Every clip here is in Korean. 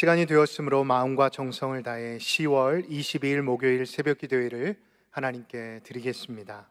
시간이 되었으므로 마음과 정성을 다해 10월 22일 목요일 새벽 기도회를 하나님께 드리겠습니다.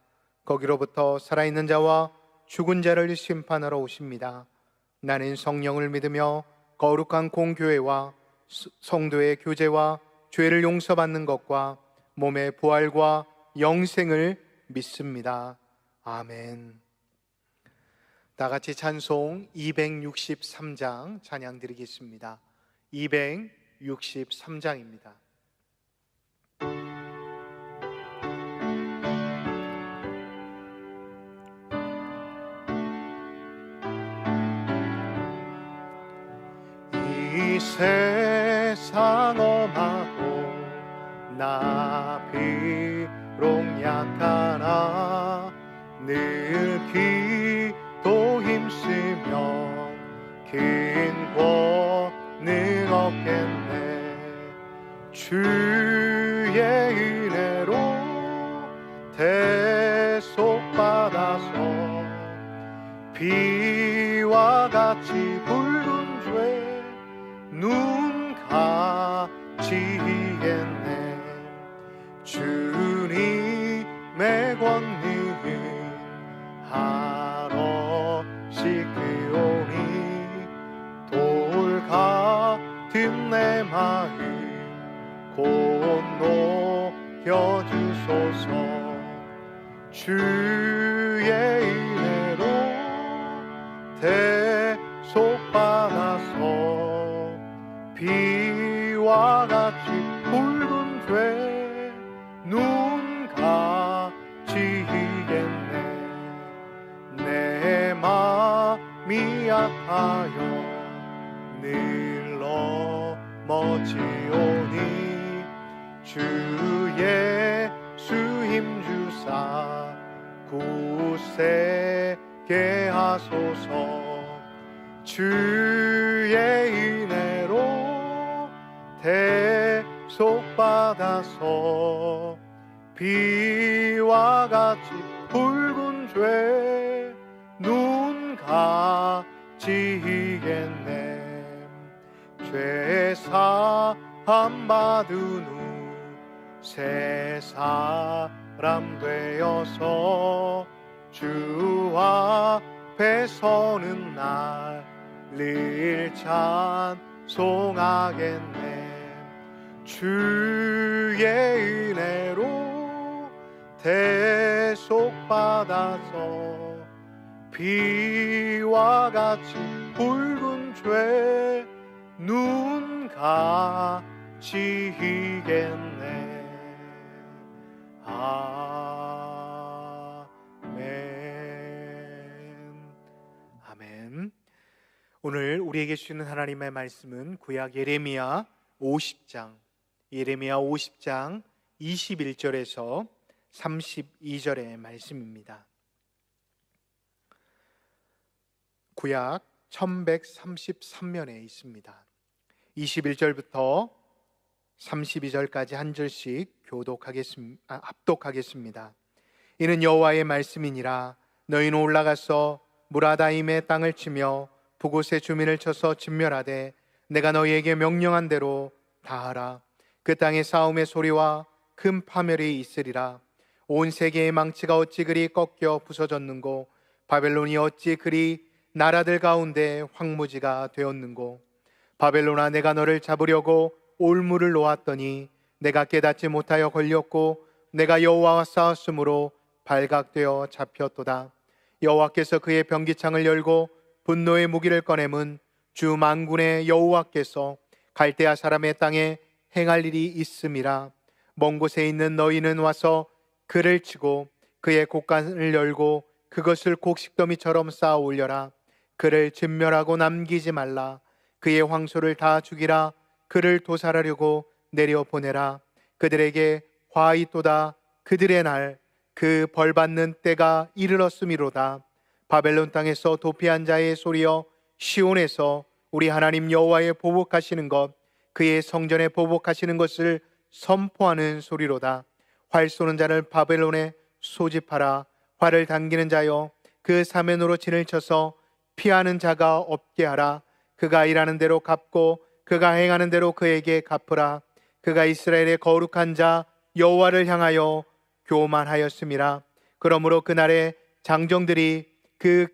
거기로부터 살아있는 자와 죽은 자를 심판하러 오십니다. 나는 성령을 믿으며 거룩한 공교회와 스- 성도의 교제와 죄를 용서받는 것과 몸의 부활과 영생을 믿습니다. 아멘. 다 같이 찬송 263장 찬양 드리겠습니다. 263장입니다. 세상 엄하고 나 비록 약하나 늘 기도 힘쓰며 긴 권능 얻겠네. 주 가지겠네. 주님의 권능은 하러 시크오니 돌 같은 내 마음 곧 녹여주소서. 주 아파요 늘 넘어지오니 주의 수 힘주사 굳세게 하소서. 주의 은혜로 대속받아서 비와 같이 붉은 죄 눈 가 지겠네. 죄 사함 받은 후 새 사람 되어서 주 앞에 서는 날늘 찬송하겠네. 주의 은혜로 대속받아서 비와 같이 붉은 죄눈 가지겠네. 아멘. 아멘. 오늘 우리에게 주시는 하나님의 말씀은 구약 예레미야 50장 예레미야 50장 21절에서 32절의 말씀입니다. 구약 1133면에 있습니다. 21절부터 32절까지 한 절씩 교독하겠습니다. 아, 합독하겠습니다. 이는 여호와의 말씀이니라 너희는 올라가서 무라다임의 땅을 치며 그곳의 주민을 쳐서 진멸하되 내가 너희에게 명령한 대로 다 하라 그 땅의 싸움의 소리와 큰 파멸이 있으리라 온 세계의 망치가 어찌 그리 꺾여 부서졌는고 바벨론이 어찌 그리 나라들 가운데 황무지가 되었는고 바벨론아 내가 너를 잡으려고 올무를 놓았더니 내가 깨닫지 못하여 걸렸고 내가 여호와와 싸웠으므로 발각되어 잡혔도다. 여호와께서 그의 병기창을 열고 분노의 무기를 꺼내문 주 만군의 여호와께서 갈대아 사람의 땅에 행할 일이 있음이라. 먼 곳에 있는 너희는 와서 그를 치고 그의 곡간을 열고 그것을 곡식더미처럼 쌓아 올려라 그를 진멸하고 남기지 말라. 그의 황소를 다 죽이라. 그를 도살하려고 내려 보내라. 그들에게 화이 또다. 그들의 날 그 벌받는 때가 이르렀음이로다. 바벨론 땅에서 도피한 자의 소리여 시온에서 우리 하나님 여호와의 보복하시는 것 그의 성전에 보복하시는 것을 선포하는 소리로다. 활 쏘는 자를 바벨론에 소집하라. 활을 당기는 자여 그 사면으로 진을 쳐서 피하는 자가 없게 하라. 그가 일하는 대로 갚고 그가 행하는 대로 그에게 갚으라. 그가 이스라엘의 거룩한 자 여호와를 향하여 교만하였음이라. 그러므로 그날에 장정들이 그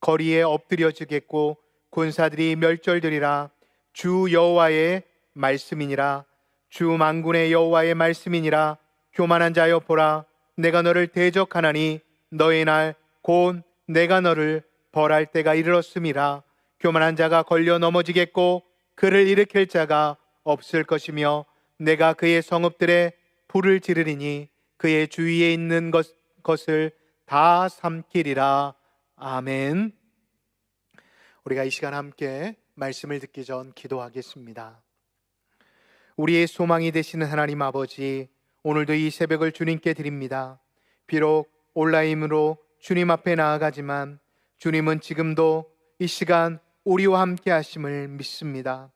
거리에 엎드려지겠고 군사들이 멸절되리라. 주 여호와의 말씀이니라. 주 만군의 여호와의 말씀이니라. 교만한 자여 보라. 내가 너를 대적하나니 너의 날 곧 내가 너를 벌할 때가 이르렀음이라 교만한 자가 걸려 넘어지겠고 그를 일으킬 자가 없을 것이며 내가 그의 성읍들에 불을 지르리니 그의 주위에 있는 것, 것을 다 삼키리라 아멘. 우리가 이 시간 함께 말씀을 듣기 전 기도하겠습니다. 우리의 소망이 되시는 하나님 아버지, 오늘도 이 새벽을 주님께 드립니다. 비록 온라인으로 주님 앞에 나아가지만 주님은 지금도 이 시간 우리와 함께 하심을 믿습니다.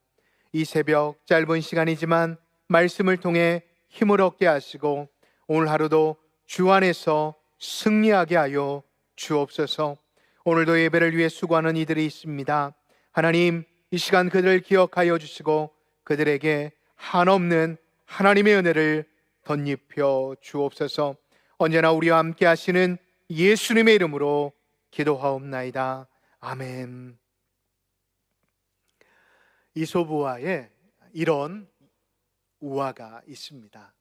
이 새벽 짧은 시간이지만 말씀을 통해 힘을 얻게 하시고 오늘 하루도 주 안에서 승리하게 하여 주옵소서. 오늘도 예배를 위해 수고하는 이들이 있습니다. 하나님, 이 시간 그들을 기억하여 주시고 그들에게 한없는 하나님의 은혜를 덧입혀 주옵소서. 언제나 우리와 함께 하시는 예수님의 이름으로 기도하옵나이다. 아멘. 이소부와에 이런 우화가 있습니다.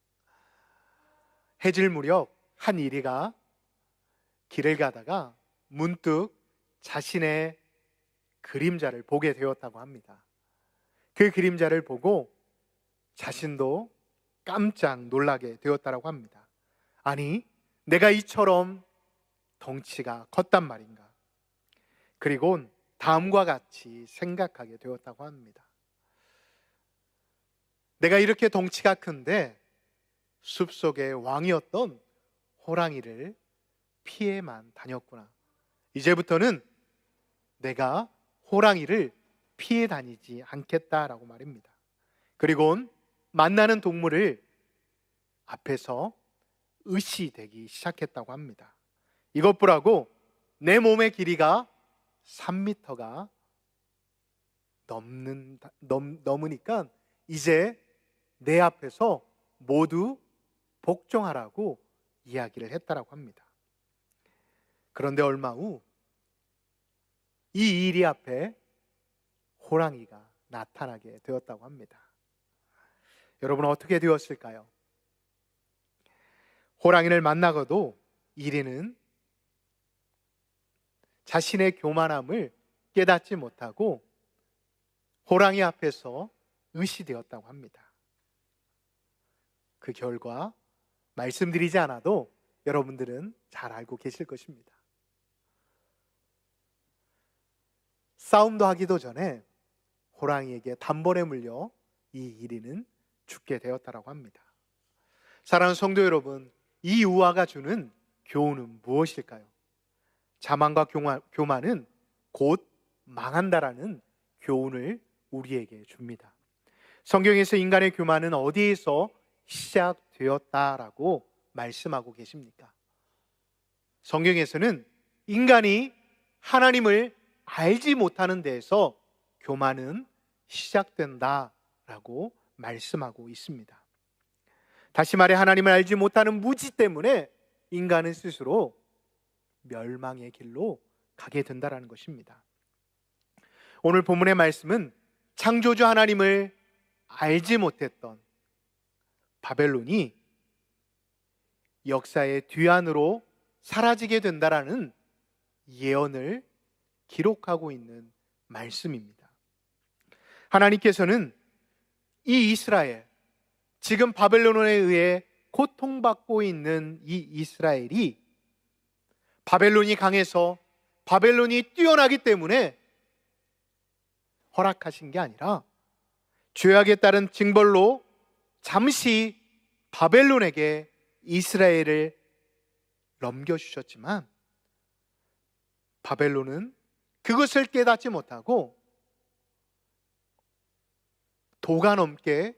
해질 무렵 한 이리가 길을 가다가 문득 자신의 그림자를 보게 되었다고 합니다. 그 그림자를 보고 자신도 깜짝 놀라게 되었다고 합니다. 아니, 내가 이처럼 덩치가 컸단 말인가? 그리고 다음과 같이 생각하게 되었다고 합니다. 내가 이렇게 덩치가 큰데 숲속의 왕이었던 호랑이를 피해만 다녔구나. 이제부터는 내가 호랑이를 피해 다니지 않겠다라고 말입니다. 그리고 만나는 동물을 앞에서 의시되기 시작했다고 합니다. 이것 보라고 내 몸의 길이가 3미터가 넘는 넘, 넘으니까 이제 내 앞에서 모두 복종하라고 이야기를 했다라고 합니다. 그런데 얼마 후 이 일이 앞에 호랑이가 나타나게 되었다고 합니다. 여러분 어떻게 되었을까요? 호랑이를 만나고도 이리는 자신의 교만함을 깨닫지 못하고 호랑이 앞에서 의시되었다고 합니다. 그 결과 말씀드리지 않아도 여러분들은 잘 알고 계실 것입니다. 싸움도 하기도 전에 호랑이에게 단번에 물려 이 이리는 죽게 되었다라고 합니다. 사랑하는 성도 여러분, 이 우화가 주는 교훈은 무엇일까요? 자만과 교만은 곧 망한다라는 교훈을 우리에게 줍니다. 성경에서 인간의 교만은 어디에서 시작되었다라고 말씀하고 계십니까? 성경에서는 인간이 하나님을 알지 못하는 데에서 교만은 시작된다라고 말씀하고 있습니다. 다시 말해 하나님을 알지 못하는 무지 때문에 인간은 스스로 멸망의 길로 가게 된다라는 것입니다. 오늘 본문의 말씀은 창조주 하나님을 알지 못했던 바벨론이 역사의 뒤안으로 사라지게 된다라는 예언을 기록하고 있는 말씀입니다. 하나님께서는 이 이스라엘, 지금 바벨론에 의해 고통받고 있는 이 이스라엘이 바벨론이 강해서 바벨론이 뛰어나기 때문에 허락하신 게 아니라 죄악에 따른 징벌로 잠시 바벨론에게 이스라엘을 넘겨주셨지만 바벨론은 그것을 깨닫지 못하고 도가 넘게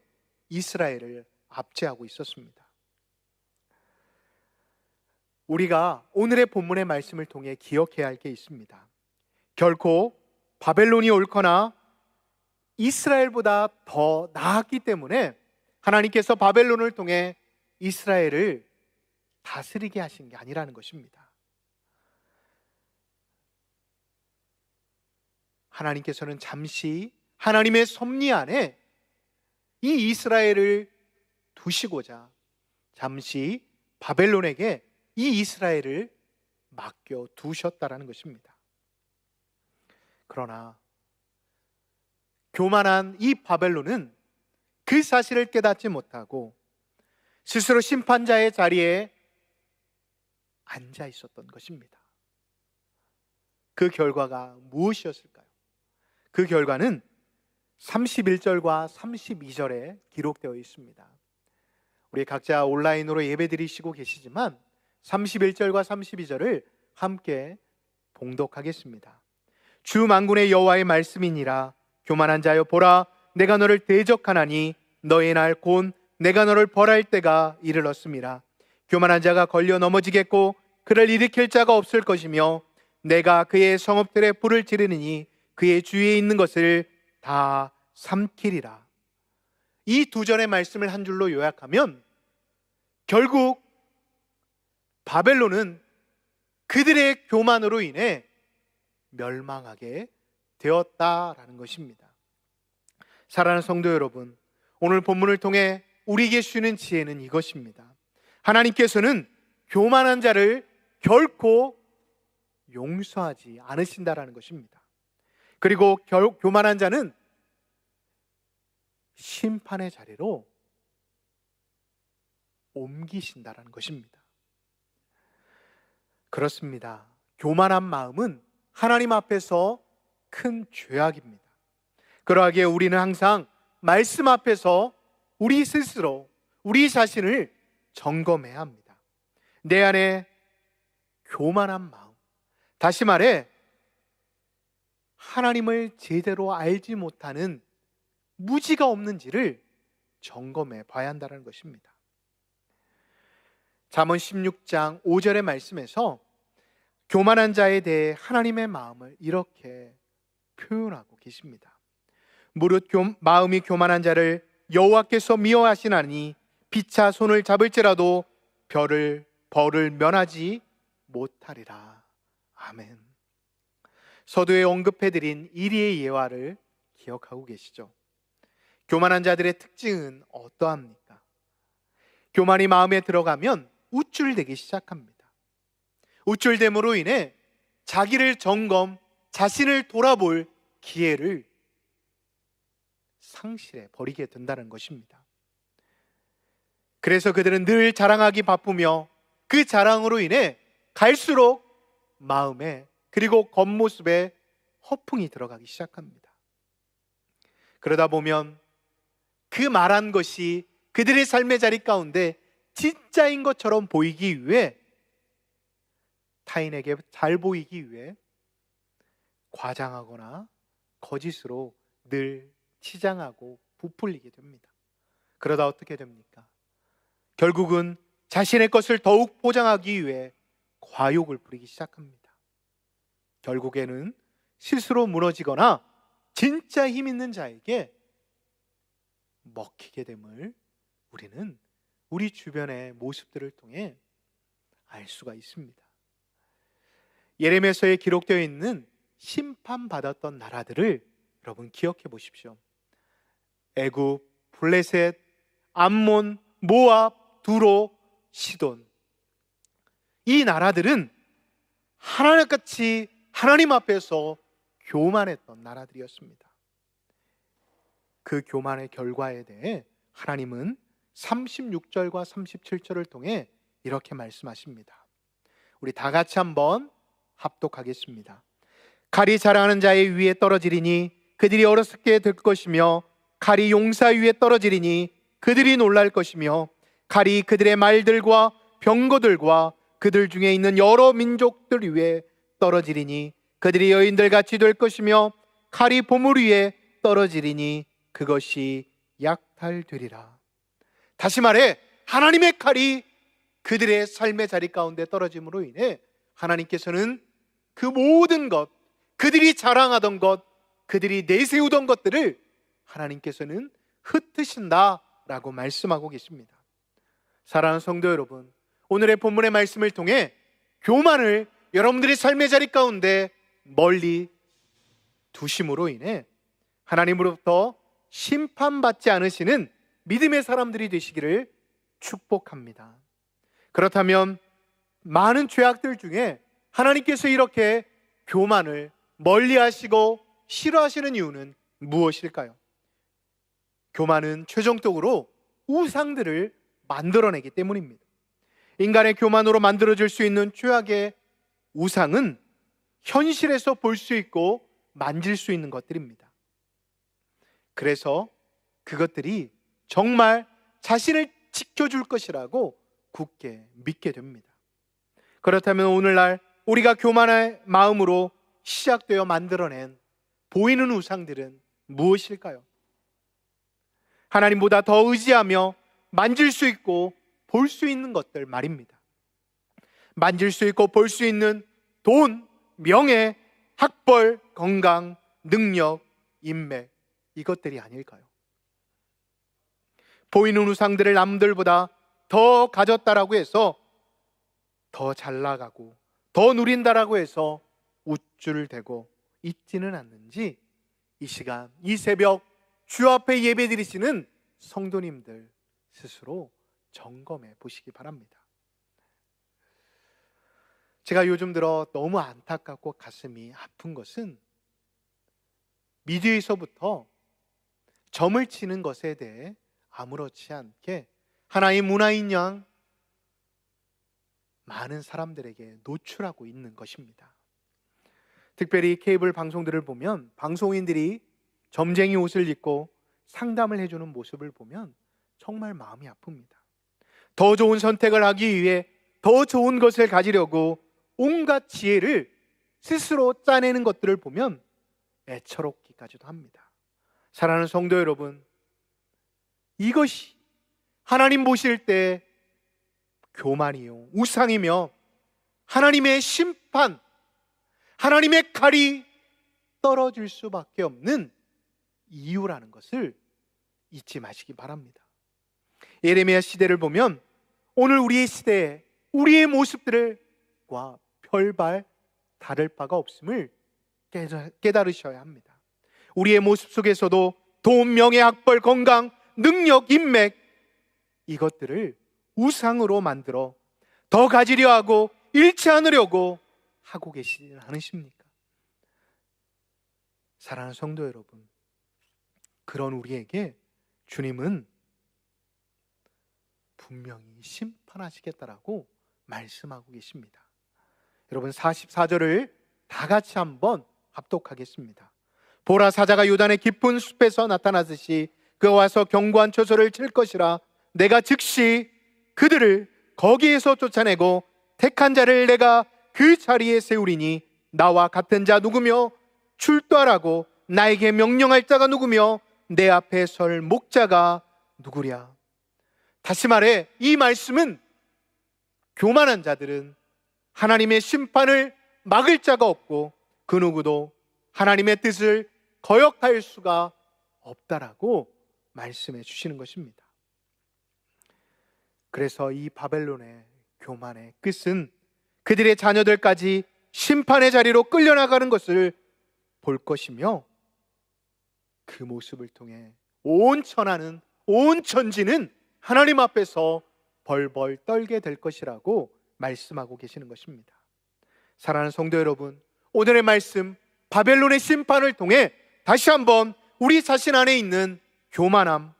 이스라엘을 압제하고 있었습니다. 우리가 오늘의 본문의 말씀을 통해 기억해야 할 게 있습니다. 결코 바벨론이 옳거나 이스라엘보다 더 나았기 때문에 하나님께서 바벨론을 통해 이스라엘을 다스리게 하신 게 아니라는 것입니다. 하나님께서는 잠시 하나님의 섭리 안에 이 이스라엘을 두시고자 잠시 바벨론에게 이 이스라엘을 맡겨 두셨다라는 것입니다. 그러나 교만한 이 바벨론은 그 사실을 깨닫지 못하고 스스로 심판자의 자리에 앉아 있었던 것입니다. 그 결과가 무엇이었을까요? 그 결과는 31절과 32절에 기록되어 있습니다. 우리 각자 온라인으로 예배 드리시고 계시지만 31절과 32절을 함께 봉독하겠습니다. 주 만군의 여호와의 말씀이니라 교만한 자여 보라 내가 너를 대적하나니 너의 날 곧 내가 너를 벌할 때가 이르렀음이라 교만한 자가 걸려 넘어지겠고 그를 일으킬 자가 없을 것이며 내가 그의 성읍들에 불을 지르니 그의 주위에 있는 것을 다 삼키리라. 이 두 절의 말씀을 한 줄로 요약하면 결국 바벨론은 그들의 교만으로 인해 멸망하게 되었다라는 것입니다. 사랑하는 성도 여러분, 오늘 본문을 통해 우리에게 주는 지혜는 이것입니다. 하나님께서는 교만한 자를 결코 용서하지 않으신다라는 것입니다. 그리고 결, 교만한 자는 심판의 자리로 옮기신다라는 것입니다. 그렇습니다. 교만한 마음은 하나님 앞에서 큰 죄악입니다. 그러하기에 우리는 항상 말씀 앞에서 우리 스스로 우리 자신을 점검해야 합니다. 내 안에 교만한 마음, 다시 말해 하나님을 제대로 알지 못하는 무지가 없는지를 점검해 봐야 한다는 것입니다. 잠언 16장 5절의 말씀에서 교만한 자에 대해 하나님의 마음을 이렇게 표현하고 계십니다. 무릇 교, 마음이 교만한 자를 여호와께서 미워하시나니 피차 손을 잡을지라도 별을 벌을 면하지 못하리라. 아멘. 서두에 언급해드린 이리의 예화를 기억하고 계시죠? 교만한 자들의 특징은 어떠합니까? 교만이 마음에 들어가면 우쭐대기 시작합니다. 우쭐됨으로 인해 자기를 점검, 자신을 돌아볼 기회를 상실해 버리게 된다는 것입니다. 그래서 그들은 늘 자랑하기 바쁘며 그 자랑으로 인해 갈수록 마음에 그리고 겉모습에 허풍이 들어가기 시작합니다. 그러다 보면 그 말한 것이 그들의 삶의 자리 가운데 진짜인 것처럼 보이기 위해 타인에게 잘 보이기 위해 과장하거나 거짓으로 늘 치장하고 부풀리게 됩니다. 그러다 어떻게 됩니까? 결국은 자신의 것을 더욱 보장하기 위해 과욕을 부리기 시작합니다. 결국에는 스스로 무너지거나 진짜 힘 있는 자에게 먹히게 됨을 우리는 우리 주변의 모습들을 통해 알 수가 있습니다. 예레미야서에 기록되어 있는 심판받았던 나라들을 여러분 기억해 보십시오. 애굽, 블레셋, 암몬, 모압, 두로, 시돈. 이 나라들은 하나님같이 하나님 앞에서 교만했던 나라들이었습니다. 그 교만의 결과에 대해 하나님은 36절과 37절을 통해 이렇게 말씀하십니다. 우리 다 같이 한번 합독하겠습니다. 칼이 자라는 자의 위에 떨어지리니 그들이 어렸게 될 것이며 칼이 용사 위에 떨어지리니 그들이 놀랄 것이며 칼이 그들의 말들과 병거들과 그들 중에 있는 여러 민족들 위에 떨어지리니 그들이 여인들 같이 될 것이며 칼이 보물 위에 떨어지리니 그것이 약탈되리라. 다시 말해 하나님의 칼이 그들의 삶의 자리 가운데 떨어짐으로 인해 하나님께서는 그 모든 것, 그들이 자랑하던 것, 그들이 내세우던 것들을 하나님께서는 흩으신다라고 말씀하고 계십니다. 사랑하는 성도 여러분, 오늘의 본문의 말씀을 통해 교만을 여러분들의 삶의 자리 가운데 멀리 두심으로 인해 하나님으로부터 심판받지 않으시는 믿음의 사람들이 되시기를 축복합니다. 그렇다면 많은 죄악들 중에 하나님께서 이렇게 교만을 멀리 하시고 싫어하시는 이유는 무엇일까요? 교만은 최종적으로 우상들을 만들어내기 때문입니다. 인간의 교만으로 만들어질 수 있는 죄악의 우상은 현실에서 볼 수 있고 만질 수 있는 것들입니다. 그래서 그것들이 정말 자신을 지켜줄 것이라고 굳게 믿게 됩니다. 그렇다면 오늘날 우리가 교만의 마음으로 시작되어 만들어낸 보이는 우상들은 무엇일까요? 하나님보다 더 의지하며 만질 수 있고 볼 수 있는 것들 말입니다. 만질 수 있고 볼 수 있는 돈, 명예, 학벌, 건강, 능력, 인맥 이것들이 아닐까요? 보이는 우상들을 남들보다 더 가졌다라고 해서 더 잘 나가고 더 누린다라고 해서 우쭐 대고 있지는 않는지 이 시간 이 새벽 주 앞에 예배 드리시는 성도님들 스스로 점검해 보시기 바랍니다. 제가 요즘 들어 너무 안타깝고 가슴이 아픈 것은 미디어에서부터 점을 치는 것에 대해 아무렇지 않게 하나의 문화인 양 많은 사람들에게 노출하고 있는 것입니다. 특별히 케이블 방송들을 보면 방송인들이 점쟁이 옷을 입고 상담을 해주는 모습을 보면 정말 마음이 아픕니다. 더 좋은 선택을 하기 위해 더 좋은 것을 가지려고 온갖 지혜를 스스로 짜내는 것들을 보면 애처롭기까지도 합니다. 사랑하는 성도 여러분, 이것이 하나님 보실 때 교만이요, 우상이며 하나님의 심판, 하나님의 칼이 떨어질 수밖에 없는 이유라는 것을 잊지 마시기 바랍니다. 예레미야 시대를 보면 오늘 우리의 시대에 우리의 모습들과 별발 다를 바가 없음을 깨달으셔야 합니다. 우리의 모습 속에서도 돈, 명예, 학벌, 건강, 능력, 인맥 이것들을 우상으로 만들어 더 가지려 하고 잃지 않으려고 하고 계시지 않으십니까? 사랑하는 성도 여러분, 그런 우리에게 주님은 분명히 심판하시겠다라고 말씀하고 계십니다. 여러분 44절을 다 같이 한번 합독하겠습니다. 보라 사자가 요단의 깊은 숲에서 나타나듯이 그가 와서 경고한 초소를 칠 것이라 내가 즉시 그들을 거기에서 쫓아내고 택한 자를 내가 그 자리에 세우리니 나와 같은 자 누구며 출두하라고 나에게 명령할 자가 누구며 내 앞에 설 목자가 누구랴? 다시 말해 이 말씀은 교만한 자들은 하나님의 심판을 막을 자가 없고 그 누구도 하나님의 뜻을 거역할 수가 없다라고 말씀해 주시는 것입니다. 그래서 이 바벨론의 교만의 끝은 그들의 자녀들까지 심판의 자리로 끌려나가는 것을 볼 것이며 그 모습을 통해 온 천하는 온 천지는 하나님 앞에서 벌벌 떨게 될 것이라고 말씀하고 계시는 것입니다. 사랑하는 성도 여러분, 오늘의 말씀 바벨론의 심판을 통해 다시 한번 우리 자신 안에 있는 교만함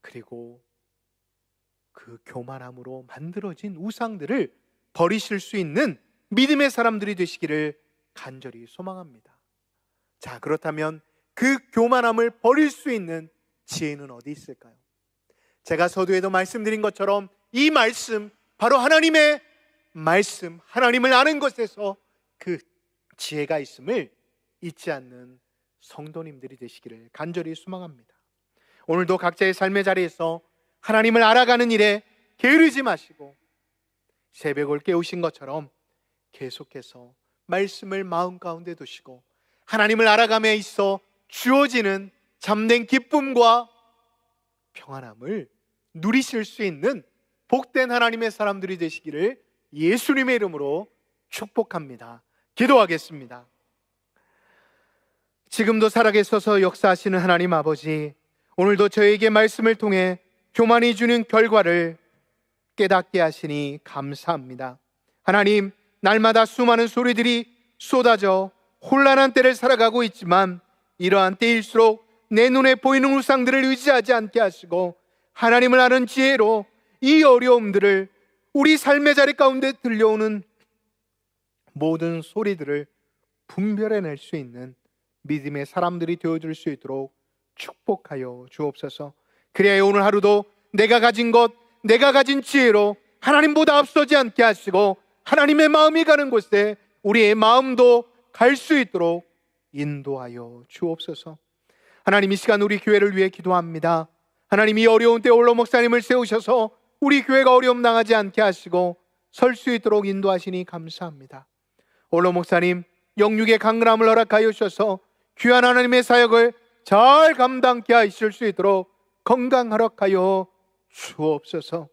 그리고 그 교만함으로 만들어진 우상들을 버리실 수 있는 믿음의 사람들이 되시기를 간절히 소망합니다. 자, 그렇다면 그 교만함을 버릴 수 있는 지혜는 어디 있을까요? 제가 서두에도 말씀드린 것처럼 이 말씀, 바로 하나님의 말씀, 하나님을 아는 것에서 그 지혜가 있음을 잊지 않는 성도님들이 되시기를 간절히 소망합니다. 오늘도 각자의 삶의 자리에서 하나님을 알아가는 일에 게으르지 마시고 새벽을 깨우신 것처럼 계속해서 말씀을 마음 가운데 두시고 하나님을 알아감에 있어 주어지는 잠든 기쁨과 평안함을 누리실 수 있는 복된 하나님의 사람들이 되시기를 예수님의 이름으로 축복합니다. 기도하겠습니다. 지금도 살아계셔서 역사하시는 하나님 아버지, 오늘도 저에게 말씀을 통해 교만이 주는 결과를 깨닫게 하시니 감사합니다. 하나님, 날마다 수많은 소리들이 쏟아져 혼란한 때를 살아가고 있지만 이러한 때일수록 내 눈에 보이는 우상들을 의지하지 않게 하시고 하나님을 아는 지혜로 이 어려움들을 우리 삶의 자리 가운데 들려오는 모든 소리들을 분별해낼 수 있는 믿음의 사람들이 되어줄 수 있도록 축복하여 주옵소서. 그래야 오늘 하루도 내가 가진 것, 내가 가진 지혜로 하나님보다 앞서지 않게 하시고 하나님의 마음이 가는 곳에 우리의 마음도 갈 수 있도록 인도하여 주옵소서. 하나님 이 시간 우리 교회를 위해 기도합니다. 하나님 이 어려운 때 올로 목사님을 세우셔서 우리 교회가 어려움 당하지 않게 하시고 설 수 있도록 인도하시니 감사합니다. 올로 목사님 영육의 강건함을 허락하여 주셔서 귀한 하나님의 사역을 잘 감당케 하실 수 있도록 건강 허락하여 주옵소서.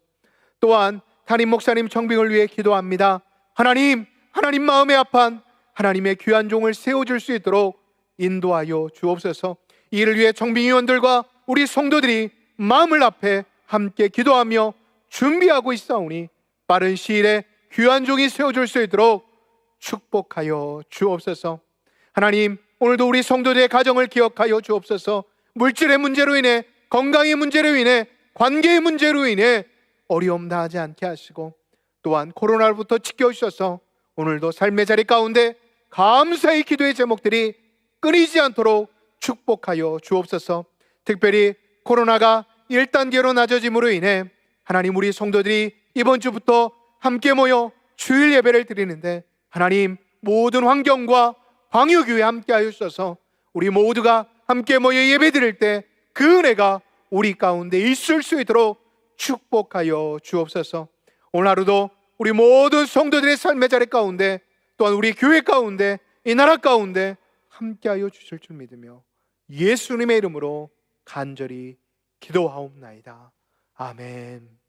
또한 담임 목사님 청빙을 위해 기도합니다. 하나님, 하나님 마음에 합한 하나님의 귀한 종을 세워줄 수 있도록 인도하여 주옵소서. 이를 위해 청빙위원들과 우리 성도들이 마음을 앞에 함께 기도하며 준비하고 있사오니 빠른 시일에 귀한 종이 세워줄 수 있도록 축복하여 주옵소서. 하나님, 오늘도 우리 성도들의 가정을 기억하여 주옵소서. 물질의 문제로 인해 건강의 문제로 인해 관계의 문제로 인해 어려움 당하지 않게 하시고 또한 코로나로부터 지켜주셔서 오늘도 삶의 자리 가운데 감사의 기도의 제목들이 끊이지 않도록 축복하여 주옵소서. 특별히 코로나가 1단계로 낮아짐으로 인해 하나님 우리 성도들이 이번 주부터 함께 모여 주일 예배를 드리는데 하나님 모든 환경과 방역위에 함께 하여 주셔서 우리 모두가 함께 모여 예배 드릴 때 그 은혜가 우리 가운데 있을 수 있도록 축복하여 주옵소서. 오늘 하루도 우리 모든 성도들의 삶의 자리 가운데 또한 우리 교회 가운데 이 나라 가운데 함께하여 주실 줄 믿으며 예수님의 이름으로 간절히 기도하옵나이다. 아멘.